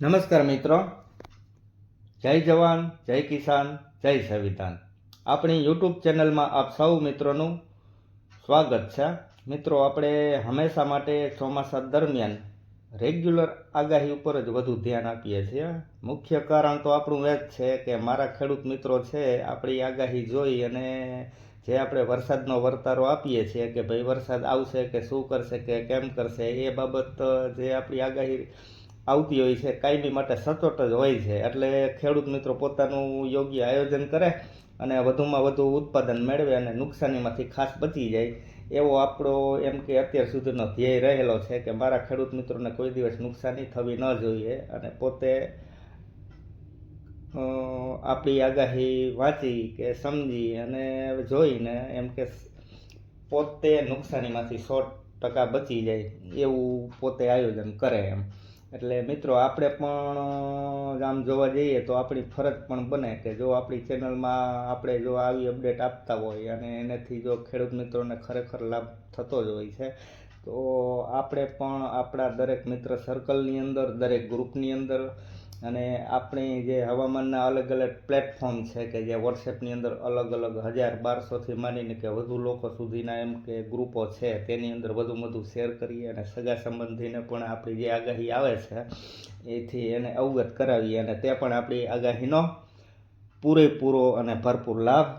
નમસ્કાર મિત્રો. જય જવાન, જય કિસાન, જય સંવિધાન. આપણી યુટ્યુબ ચેનલમાં આપ સૌ મિત્રોનું સ્વાગત છે. મિત્રો, આપણે હંમેશા માટે ચોમાસા દરમિયાન રેગ્યુલર આગાહી ઉપર જ વધુ ધ્યાન આપીએ છીએ. મુખ્ય કારણ તો આપણું એ જ છે કે મારા ખેડૂત મિત્રો છે, આપણી આગાહી જોઈ અને જે આપણે વરસાદનો વર્તારો આપીએ છીએ કે ભાઈ વરસાદ આવશે કે શું કરશે કે કેમ કરશે, એ બાબત જે આપણી આગાહી આવતી હોય છે, કાયમી માટે સચોટ જ હોય છે. એટલે ખેડૂત મિત્રો પોતાનું યોગ્ય આયોજન કરે અને વધુમાં વધુ ઉત્પાદન મેળવે અને નુકસાનીમાંથી ખાસ બચી જાય. એવો આપણો એમ કે અત્યાર સુધીનો ધ્યેય રહેલો છે કે મારા ખેડૂત મિત્રોને કોઈ દિવસ નુકસાની થવી ન જોઈએ અને પોતે આપણી આગાહી વાંચી કે સમજી અને જોઈને એમ કે પોતે નુકસાનીમાંથી સો ટકા બચી જાય એવું પોતે આયોજન કરે એમ. એટલે મિત્રો, આપણે પણ આમ જોવા જઈએ તો આપણી ફરજ પણ બને કે જો આપણી ચેનલમાં આપણે જો આવી અપડેટ આપતા હોય અને એનાથી જો ખેડૂત મિત્રોને ખરેખર લાભ થતો જ હોય છે તો આપણે પણ આપણા દરેક મિત્ર સર્કલની અંદર, દરેક ગ્રુપની અંદર અને આપણી જે હવામાનના અલગ અલગ પ્લેટફોર્મ છે કે જે વોટ્સએપની અંદર અલગ અલગ હજાર બારસોથી માંડીને કે વધુ લોકો સુધીના એમ કે ગ્રુપો છે, તેની અંદર વધુ વધુ શેર કરીએ અને સગા સંબંધીને પણ આપણી જે આગાહી આવે છે, એથી એને અવગત કરાવીએ અને તે પણ આપણી આગાહીનો પૂરેપૂરો અને ભરપૂર લાભ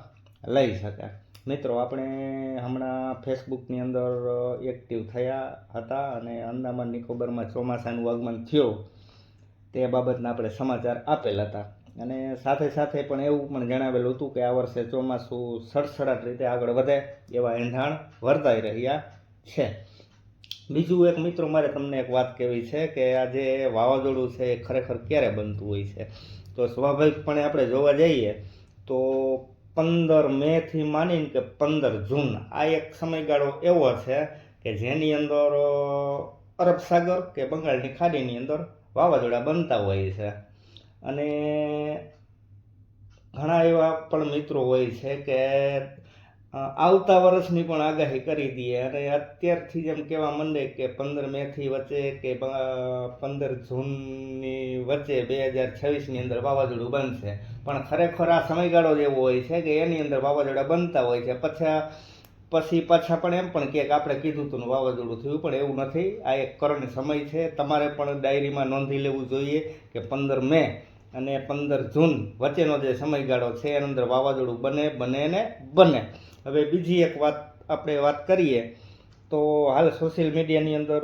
લઈ શકે મિત્રો, આપણે હમણાં ફેસબુકની અંદર એક્ટિવ થયા હતા અને અંદામાન નિકોબરમાં ચોમાસાનું આગમન થયું. તે બાબતના આપણે સમાચાર આપેલ હતા. અને સાથે સાથે પણ એવું પણ જણાવેલું હતું કે આ વર્ષે ચોમાસું સડસડાટ રીતે આગળ વધે એવા એંધાણ વર્તાઈ રહ્યા છે. બીજું એક મિત્રો, મારે તમને એક વાત કહેવી છે કે આ જે વાવાઝોડું છે એ ખરેખર ક્યારે બનતું હોય છે? તો સ્વાભાવિકપણે આપણે જોવા જઈએ તો પંદર મેથી માનીને કે પંદર જૂન. આ એક સમયગાળો એવો છે કે જેની અંદર અરબ સાગર કે બંગાળની ખાડીની અંદર વાવાઝોડા બનતા હોય છે. અને ઘણા એવા પણ મિત્રો હોય છે કે આવતા વર્ષની પણ આગાહી કરી દઈએ. અને અત્યારથી જ એમ કહેવા માંડે કે પંદર મેથી વચ્ચે કે પંદર જૂનની વચ્ચે બે હજાર છવ્વીસની અંદર વાવાઝોડું બનશે. પણ ખરેખર આ સમયગાળો જ એવો હોય છે કે એની અંદર વાવાઝોડા બનતા હોય છે. પછી પછી પાછા પણ એમ પણ કે આપણે કીધું હતું વાવાઝોડું થયું, પણ એવું નથી. આ એક કરણ સમય છે. તમારે પણ ડાયરીમાં નોંધી લેવું જોઈએ કે પંદર મે અને પંદર જૂન વચ્ચેનો જે સમયગાળો છે, એની અંદર વાવાઝોડું બને બને ને બને. હવે બીજી એક વાત આપણે વાત કરીએ, તો હાલ સોશિયલ મીડિયાની અંદર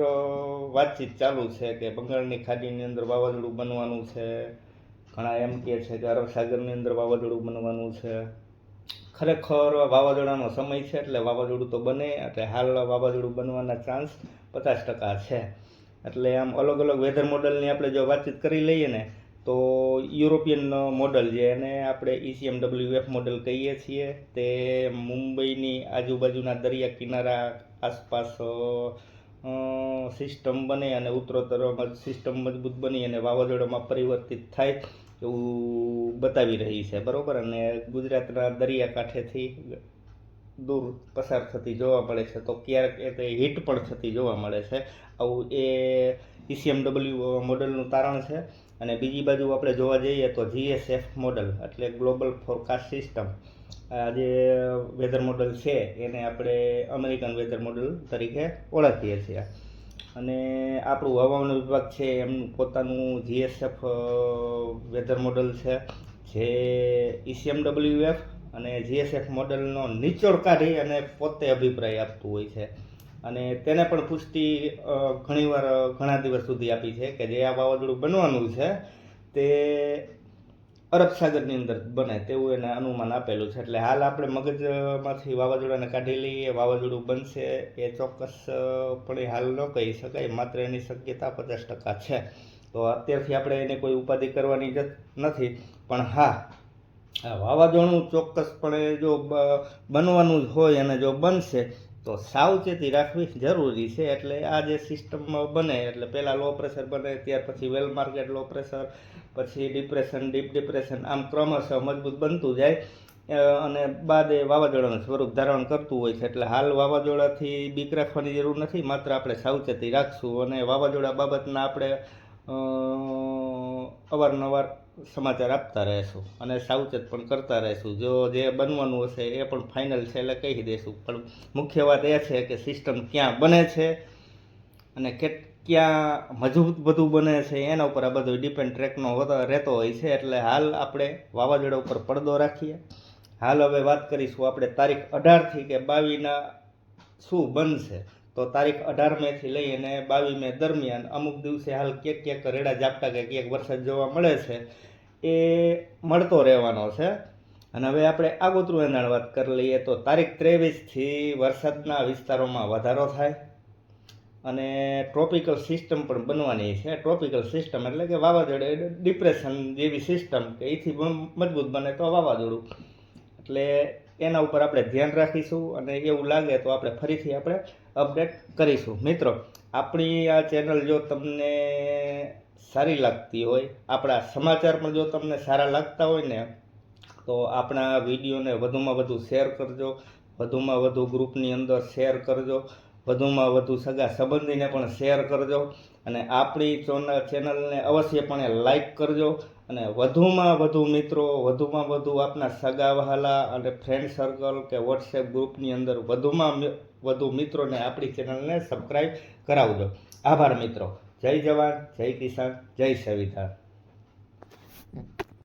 વાતચીત ચાલુ છે કે બંગાળની ખાડીની અંદર વાવાઝોડું બનવાનું છે. ઘણા એમ કહે છે કે અરબ સાગરની અંદર વાવાઝોડું બનવાનું છે. ખરેખર વાવાઝોડાનો સમય છે એટલે વાવાઝોડું તો બને, એટલે હાલ વાવાઝોડું બનવાના ચાન્સ પચાસ ટકા છે. એટલે આમ અલગ અલગ વેધર મોડલની આપણે જો વાતચીત કરી લઈએ ને તો યુરોપિયન મોડલ જે એને આપણે E ડબલ્યુ એફ મોડલ કહીએ છીએ, તે મુંબઈની આજુબાજુના દરિયા કિનારા આસપાસ સિસ્ટમ બને અને ઉત્તરોત્તર સિસ્ટમ મજબૂત બની અને વાવાઝોડામાં પરિવર્તિત થાય એવું બતાવી રહી છે, બરાબર? અને ગુજરાતના દરિયાકાંઠેથી દૂર પસાર થતી જોવા મળે છે, તો ક્યારેક એ તે હિટ પણ થતી જોવા મળે છે. આવું એ ઈસીએમ ડબલ્યુ મોડલનું તારણ છે. અને બીજી બાજુ આપણે જોવા જઈએ તો જીએસએફ મોડલ, એટલે ગ્લોબલ ફોરકાસ્ટ સિસ્ટમ આ જે વેધર મોડલ છે, એને આપણે અમેરિકન વેધર મોડલ તરીકે ઓળખીએ છીએ. અને આપણું હવામાન વિભાગ છે એમનું પોતાનું જીએસએફ વેધર મોડલ છે, જે ઇસીએમડબલ્યુએફ અને જીએસએફ મોડલનો નિચોડ કાઢી અને પોતે અભિપ્રાય આપતું હોય છે. અને તેને પણ પુષ્ટિ ઘણીવાર ઘણા દિવસ સુધી આપી છે કે જે આ વાવાઝોડું બનવાનું છે તે અરબ સાગરની અંદર બને તેવું એને અનુમાન આપેલું છે. એટલે હાલ આપણે મગજમાંથી વાવાઝોડાને કાઢી લઈએ, વાવાઝોડું બનશે એ ચોક્કસ પણ હાલ ન કહી શકાય, માત્ર એની શક્યતા પચાસ ટકા છે. તો અત્યારથી આપણે એને કોઈ ઉપાધિ કરવાની જ નથી. પણ હા વાવાઝોડું ચોક્કસપણે જો બનવાનું જ હોય અને જો બનશે તો સાવચેતી રાખવી જરૂરી છે એટલે આ જે સિસ્ટમ બને, એટલે પહેલાં લો પ્રેશર બને, ત્યાર પછી વેલ માર્કેટ લો પ્રેશર પછી ડિપ્રેશન ડીપ ડિપ્રેશન આમ ક્રમશઃ મજબૂત બનતું જાય. અને બાદ એ વાવાઝોડાનું સ્વરૂપ ધારણ કરતું હોય છે, એટલે હાલ વાવાઝોડાથી બીક રાખવાની જરૂર નથી, માત્ર આપણે સાવચેતી રાખશું અને વાવાઝોડા બાબતના આપણે અવારનવાર સમાચાર આપતા રહેશું અને સાવચેત પણ કરતા રહેશું. જો જે બનવાનું હશે એ પણ ફાઇનલ છે એટલે કહી દઈશું. પણ મુખ્ય વાત એ છે કે સિસ્ટમ ક્યાં બને છે અને કે ક્યાં મજબૂત બધું બને છે એના ઉપર આ બધું ડિપેન્ડ ટ્રેકનો હોતો- રહેતો હોય છે. એટલે હાલ આપણે વાવાઝોડા ઉપર પડદો રાખીએ. હાલ હવે વાત કરીશું આપણે તારીખ અઢારથી કે બાવીના શું બનશે. તો તારીખ અઢાર મેથી લઈ અને બાવીસ મે દરમિયાન અમુક દિવસે હાલ ક્યાંક ક્યાંક રેડા ઝાપટા કે ક્યાંક વરસાદ જોવા મળે છે, એ મળતો રહેવાનો છે. અને હવે આપણે આગોતરું એના વાત કરી લઈએ તો તારીખ ત્રેવીસથી વરસાદના વિસ્તારોમાં વધારો થાય અને ટ્રોપિકલ સિસ્ટમ પણ બનવાની છે. ટ્રોપિકલ સિસ્ટમ એટલે કે વાવાઝોડું ડિપ્રેશન જેવી સિસ્ટમ કે એથી મજબૂત બને તો વાવાઝોડું. એટલે એના ઉપર આપણે ધ્યાન રાખીશું અને એવું લાગે તો આપણે ફરીથી આપણે અપડેટ કરીશું. મિત્રો, આપણી આ ચેનલ જો તમને સારી લાગતી હોય, આપણા સમાચાર પણ જો તમને સારા લાગતા હોય ને, તો આપણા વિડીયોને વધુમાં વધુ શેર કરજો, વધુમાં વધુ ગ્રુપની અંદર શેર કરજો, વધુમાં વધુ સગા સંબંધીને પણ શેર કરજો. અને આપણી ચોન- ચેનલને અવશ્યપણે લાઈક કરજો અને વધુમાં વધુ મિત્રો, વધુમાં વધુ આપના સગા વહાલા અને ફ્રેન્ડ સર્કલ કે વોટ્સએપ ગ્રુપની અંદર વધુમાં વધુ મિત્રોને આપણી ચેનલને સબસ્ક્રાઈબ કરાવજો. આભાર મિત્રો. જય જવાન, જય કિસાન, જય સંવિધાન.